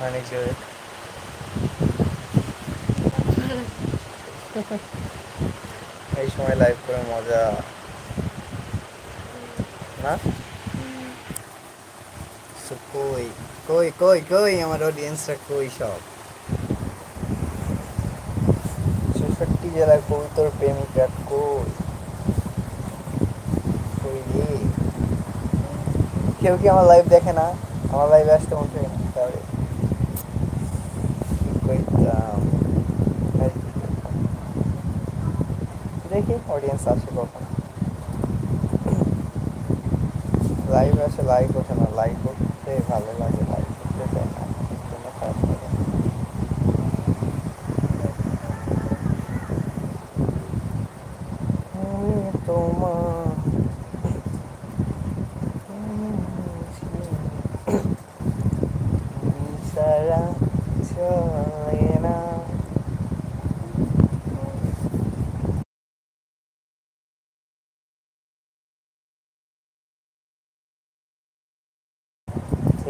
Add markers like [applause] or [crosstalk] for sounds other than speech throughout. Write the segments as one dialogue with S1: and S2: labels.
S1: জোরে এই সময় লাইভ করে মজা। না? কই কই কই কই, আমার অডিয়েন্সরা কই সব? চৌষট্টি জেলার কবুতর প্রেমিকা কই? কই কেউ কি আমার লাইভ দেখে না? আমার লাইভে আসতে মন থাকে না, তাহলে। কি কইতাম এই কি করতাম? দেখি অডিয়েন্স আসে কখন লাইভ আসে লাইক ওঠে না লাইক করতে ভালো লাগে লাইক করতে চাই না এর জন্য খারাপ লাগে আমি তোমার সারা চলে না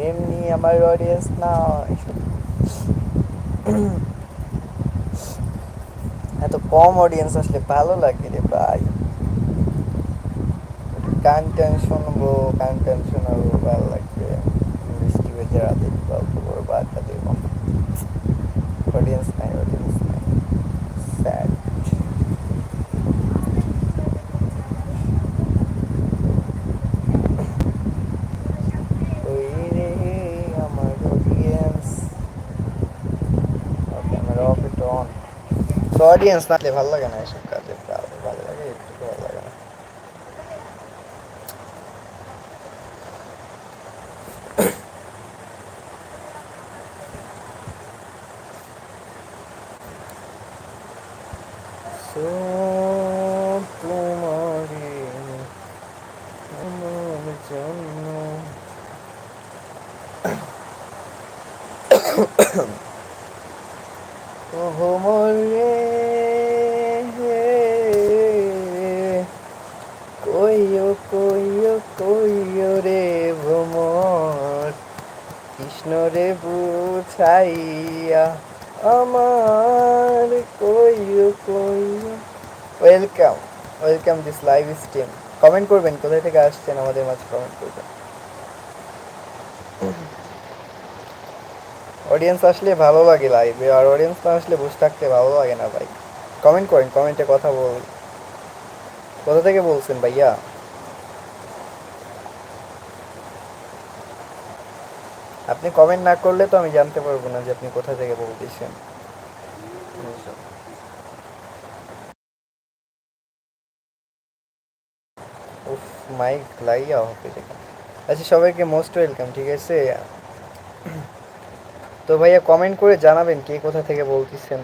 S1: এমনি আমার অডিয়েন্স না এত কম অডিয়েন্স আসলে ভালো লাগে রে ভাই। গান টান শুনব, গান টান শোনাবো, ভালো লাগবে। বৃষ্টি বেজে রাতে গল্প করব আড্ডা দেবো। অডিয়েন্স নাই অডিয়েন্স নাই। স্যাড ওই রে আমার audience camera off it on তো অডিয়েন্স না ভালো লাগে না এসব কাজে ভালো লাগে একটু ভালো লাগে না। [coughs] So, তোমারে আমার জন্য কোহমরে কইও কইও কইও রে ভ্রমর। কৃষ্ণ রে বুঝাইয়া আমার কইও কইও। Welcome welcome this live stream comment করবেন, কোথায় থেকে আসছেন আমাদের মাঝে কমেন্ট করবেন। অডিয়েন্স আসলে ভালো লাগে লাইভে আর অডিয়েন্স না আসলে বসে থাকতে ভালো লাগে না ভাই। কমেন্ট করেন কমেন্টে কথা বল কোথা থেকে বলছেন ভাইয়া? আপনি কমেন্ট না করলে তো আমি জানতে পারব না যে আপনি কোথা থেকে বলতেছেন। মাইক লাইয়া হবে আচ্ছা সবাইকে মোস্ট ওয়েলকাম ঠিক আছে? তো ভাইয়া কমেন্ট করে জানাবেন কে কোথা থেকে বলতেছেন।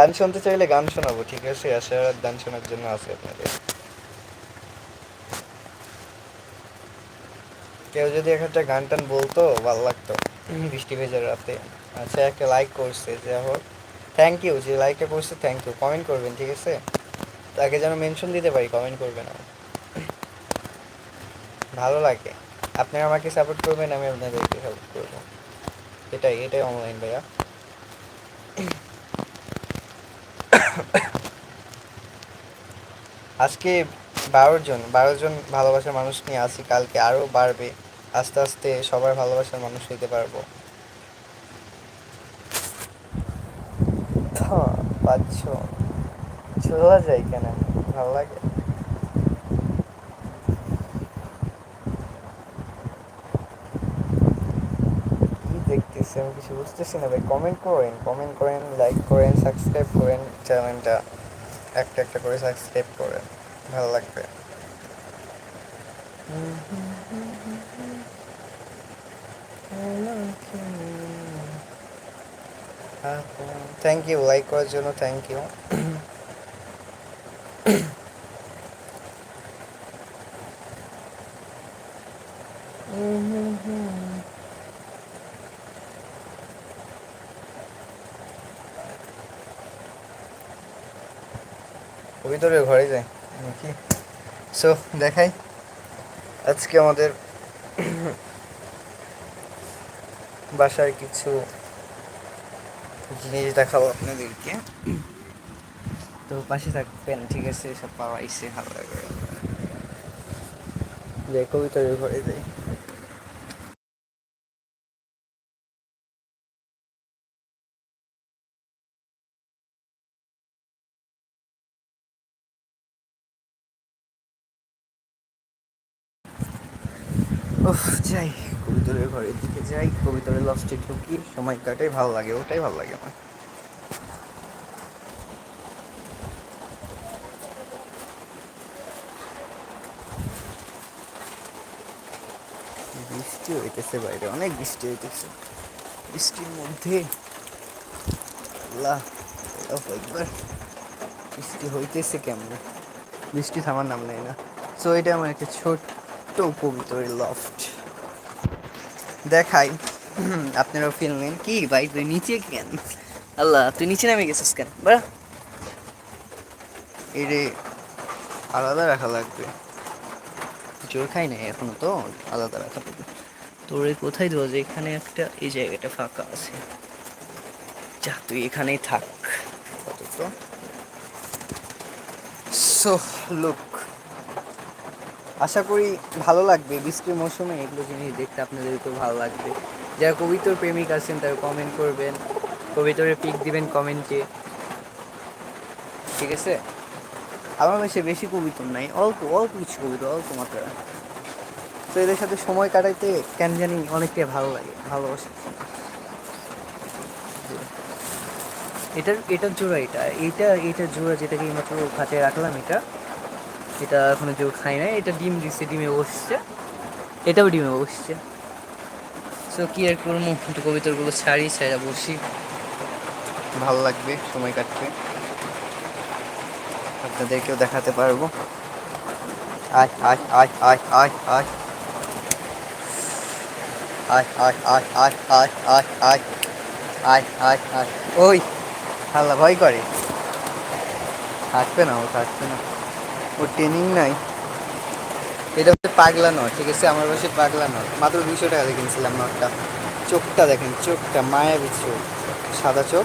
S1: গান শুনতে চাইলে গান শোনাবো ঠিক আছে? আশার গান শোনার জন্য আছে আপনাদের। কেউ যদি একটা গান টান বলতো ভালো লাগতো। বৃষ্টি ভেজার রাতে। আচ্ছা একটা লাইক করছে যা হোক। থ্যাংক ইউ যে লাইকটা করছে থ্যাংক ইউ কমেন্ট করবেন ঠিক আছে? তাকে যেন মেনশন দিতে পারি কমেন্ট করবেন আমার ভালো লাগে। আপনারা আমাকে সাপোর্ট করবেন আমি আপনাদেরকে সাপোর্ট করব। এটাই এটাই অনলাইন ভাইয়া। আজকে বারো জন বারো জন ভালোবাসার মানুষ নিয়ে আসি কালকে আরও বাড়বে। আস্তে আস্তে সবার ভালোবাসার মানুষ হইতে পারব। পাচ্ছ চলে যায় কেন? ভালো লাগে কি দেখতেছি আমি কিছু বুঝতেছি না ভাই। কমেন্ট করেন কমেন্ট করেন লাইক করেন সাবস্ক্রাইব করেন চ্যানেলটা একটা একটা করে সাবস্ক্রাইব করেন। ভালো লাগবে। থ্যাংক ইউ লাইক করার জন্য থ্যাংক ইউ ভিতরে ঘরে যাই নাকি সো দেখাই। আজকে আমাদের বাসার কিছু জিনিস দেখাবো আপনাদেরকে। তো পাশে থাকবেন, ঠিক আছে, সব পাওয়াইছে ভালো করে যে কবিতার ঘরে যাই। উফ, যাই কবিতরের ঘরের দিকে যাই কবিতরের লস্টে ঢুকি সময় কাটাই, ভালো লাগে, ওটাই ভালো লাগে আমার। বৃষ্টি হইতেছে বাইরে, অনেক বৃষ্টি হইতেছে। বৃষ্টির মধ্যে, আল্লাহ আকবার, বৃষ্টি হইতেছে কেমন? বৃষ্টি থামার নাম নেই না। সো এটা আমার একটা ছোট্ট কবুতরের লফট দেখাই। আপনারাও ফিল নেন কি? ভাই, তুই নিচে কেন? আল্লাহ, তুই নিচে নামে গেছিস কেন? বা এরে আলাদা রাখা লাগবে। জোর খাই নাই এখনও তো, আলাদা রাখা লাগবে। তোর কোথায় দেওয়া যায় এখানে একটা, এই জায়গাটা ফাঁকা আছে। যা, তুই এখানেই থাক। আপাতত। সো লুক আশা করি ভালো লাগবে, বৃষ্টির মৌসুমে এগুলো জিনিস দেখতে আপনাদেরকেও ভালো লাগবে। যারা কবিতর প্রেমিক আছেন তারা কমেন্ট করবেন কবিতরে পিক দিবেন কমেন্টে ঠিক আছে? আমার কাছে বেশি কবিতর নাই, অল্প অল্প কিছু কবিতা অল্প মাত্রা। তো এদের সাথে সময় কাটাইতে কেন জানি অনেকটাই ভালো লাগে, ভালোবাসে। এটার এটার জোড়া এটা এইটা এইটার জোড়া যেটাকে মাত্র খাঁচায় রাখলাম এটা এটা এখনও কেউ খাই নাই এটা ডিম দিচ্ছে ডিমে বসছে এটাও ডিমে বসছে সো কি আর করব একটু কবিতরগুলো ছাড়ি ছাড়া বসি ভালো লাগবে সময় কাটবে আপনাদেরকেও দেখাতে পারব আয় আয় আয় আয় আয় আয় ওই হাল্লা ভয় করে থাকবে না ও থাকবে না ও ট্রেনিং নাই। এটা হচ্ছে পাগলা নট ঠিক আছে? আমার পাশে পাগলা নট মাত্র দুশো টাকা দিয়ে কিনছিলাম নটটা। চোখটা দেখেন, চোখটা, মায়াবী চোখ। সাদা চোখ।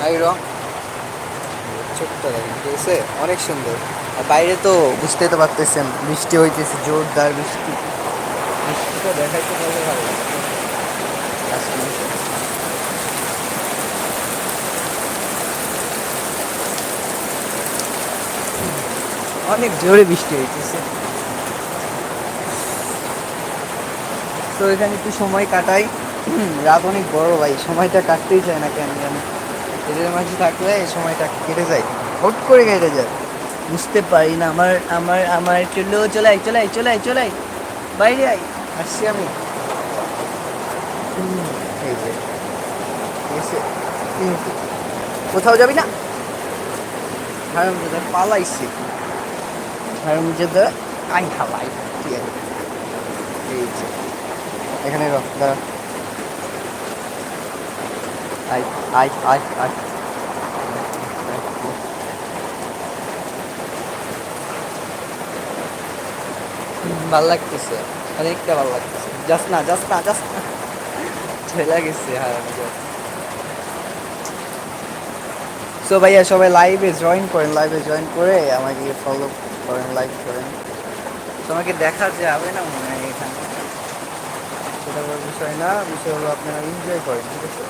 S1: নাই রং। চোখটা দেখেন, ঠিক আছে? অনেক সুন্দর। আর বাইরে তো বুঝতেই তো পারতেছেন, বৃষ্টি হইতেছে, জোরদার বৃষ্টি। বৃষ্টিটা দেখাইতে পারলে ভালো লাগবে। অনেক জোরে বৃষ্টি হইতেছে। তো এখানে একটু সময় কাটাই। রাত অনেক বড় ভাই, সময়টা কাটতেই চায় না কেন জানি। এদের মাঝে থাকলে এই সময়টা কেটে যায়, হট করে কেটে যায়। বুঝতে পারি না, আমার আমার আমার চলো চলাই চলাই চলাই চলাই বাইরে আই আসছি আমি। কোথাও যাবি না? হ্যাঁ পালাইছে হারামজাদা আই ঠিক আছে। এই যে, এখানে রক দাঁড়া। আই আই আই আই। ভালো লাগতেছে, অনেকটা ভালো লাগতেছে। যাস না যাস না যাস না। ছেলে গেছে হারামজাদা। সো ভাইয়া, সবাই লাইভে জয়েন করেন লাইভে জয়েন করে আমাকে ফলো করেন লাইক করেন। তোমাকে দেখা যাবে না মনে হয় এখানে। সেটা বড় বিষয় না, বিষয় হলো আপনারা এনজয় করেন, ঠিক আছে?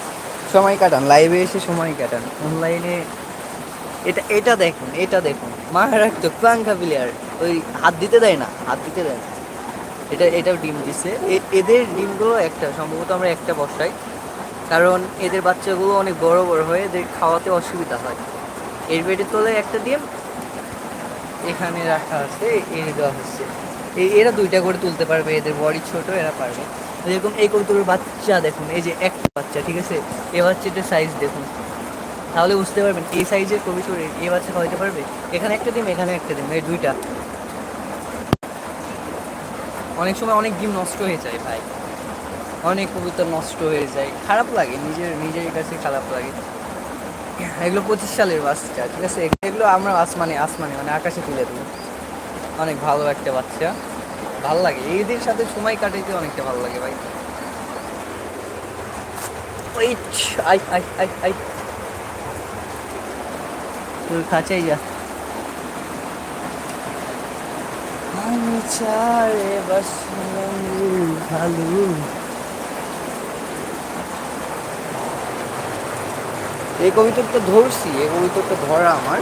S1: সময় কাটান লাইভে এসে সময় কাটান। অনলাইনে এটা এটা দেখুন এটা দেখুন। মাহারাক্ত প্রাঙ্কা প্লেয়ার ওই হাত দিতে দেয় না, হাত দিতে দেয় না। এটা, এটাও ডিম এ- এদের ডিমগুলো একটা, সম্ভবত আমরা একটা বসাই। কারণ এদের বাচ্চাগুলো অনেক বড় বড় হয়ে, এদের খাওয়াতে অসুবিধা হয়। এর বেডের তোলে একটা ডিম, এখানে রাখা আছে, এনে দেওয়া হচ্ছে। এরা দুইটা করে তুলতে পারবে, এদের বডি ছোট, এরা পারবে। যেরকম এই কবুতরের বাচ্চা দেখুন, এই যে একটা বাচ্চা, ঠিক আছে? এ বাচ্চাটার সাইজ দেখুন। তাহলে বুঝতে পারবেন, এই সাইজের কবিতর এই বাচ্চা খাওয়াইতে পারবে? এখানে একটা ডিম, এখানে একটা ডিম, এই দুইটা। অনেক সময় অনেক ডিম নষ্ট হয়ে যায়, ভাই। অনেক কবিতা নষ্ট হয়ে যায়। খারাপ লাগে, নিজের নিজের কাছে খারাপ লাগে। এগুলো পঁচিশ সালের বাচ্চা, ঠিক আছে? এগুলো আমরা আসমানে আসমানে মানে আকাশে তুলে দিই অনেক ভালো একটা বাচ্চা। ভালো লাগে। এদের সাথে সময় কাটাইতে অনেকটা ভালো লাগে ভাই। আই আই আই আই। তোর কাছেই যা। আমি চারে বসলাম ভালো। এই কবিতাটা ধরছি এই কবিতাটা ধরা আমার।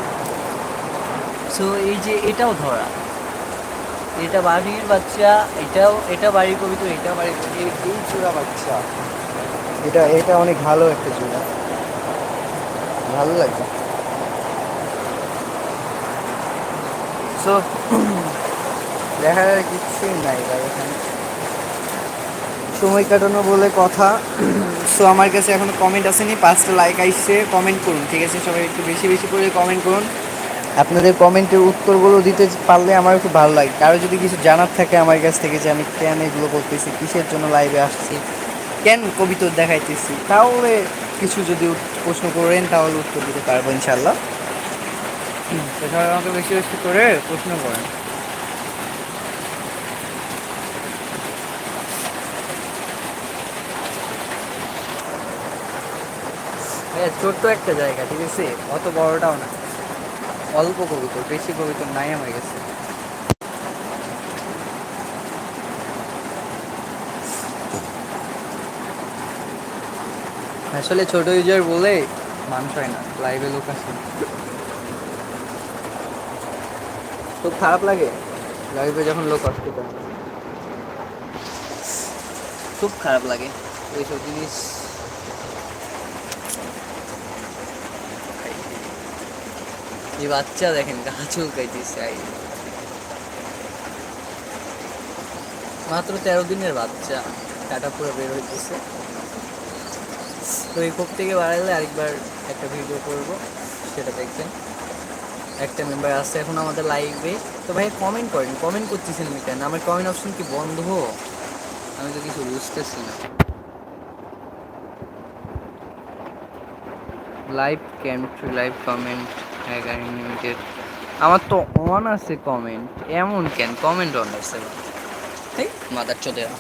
S1: সো এই যে এটাও ধরা। এটা বাড়ির বাচ্চা এটাও এটা বাড়ির কবিতা এটা বাড়ির কবিতা। এই চূড়া বাচ্চা এটা এটা অনেক ভালো একটা চূড়া। ভালো লাগে সো আর কিছুই নাই ভাই এখানে। সময় কাটানো বলে কথা। সো আমার কাছে এখনও কমেন্ট আসেনি, পাঁচটা লাইক আইসছে কমেন্ট করুন, ঠিক আছে? সবাই একটু বেশি বেশি করে কমেন্ট করুন। আপনাদের কমেন্টের উত্তরগুলো দিতে পারলে আমার খুব ভালো লাগে। কারও যদি কিছু জানার থাকে আমার কাছ থেকে যে আমি কেন এগুলো করতেছি, কিসের জন্য লাইভে আসছি, কেন কবিতা দেখাইতেছি, তাহলে কিছু যদি প্রশ্ন করেন, তাহলে উত্তর দিতে পারব ইনশাল্লাহ আমাকে বেশি বেশি করে প্রশ্ন করেন। ছোট্ট একটা জায়গা, ঠিক আছে? অত বড়টাও না। অল্প কবিতা, বেশি কবিতা নাই আমার কাছে। আসলে ছোট ইউজার বলে মানুষ হয় না লাইভে লোক না। খুব খারাপ লাগে লাইভে যখন লোক আসতে খুব খারাপ লাগে, এইসব জিনিস। এই বাচ্চা দেখেন, গা চুলকাইতেছে মাত্র তেরো দিনের বাচ্চা, কাটা পুরো বের হইতেছে। তো এই কোপ থেকে বাড়াইলে আরেকবার একটা ভিডিও করব, সেটা দেখবেন। একটা মেম্বার আছে এখন আমাদের লাইভে তো ভাই কমেন্ট করেন কমেন্ট করতেছেন কেন? আমার কমেন্ট অপশন কি বন্ধ? আমি তো কিছু বুঝতেছি না। লাইভ ক্যান্ট্রি লাইভ কমেন্ট আমার তো অন আছে কমেন্ট এমন কেন? কমেন্ট অন আছে। মাদার চোদেরা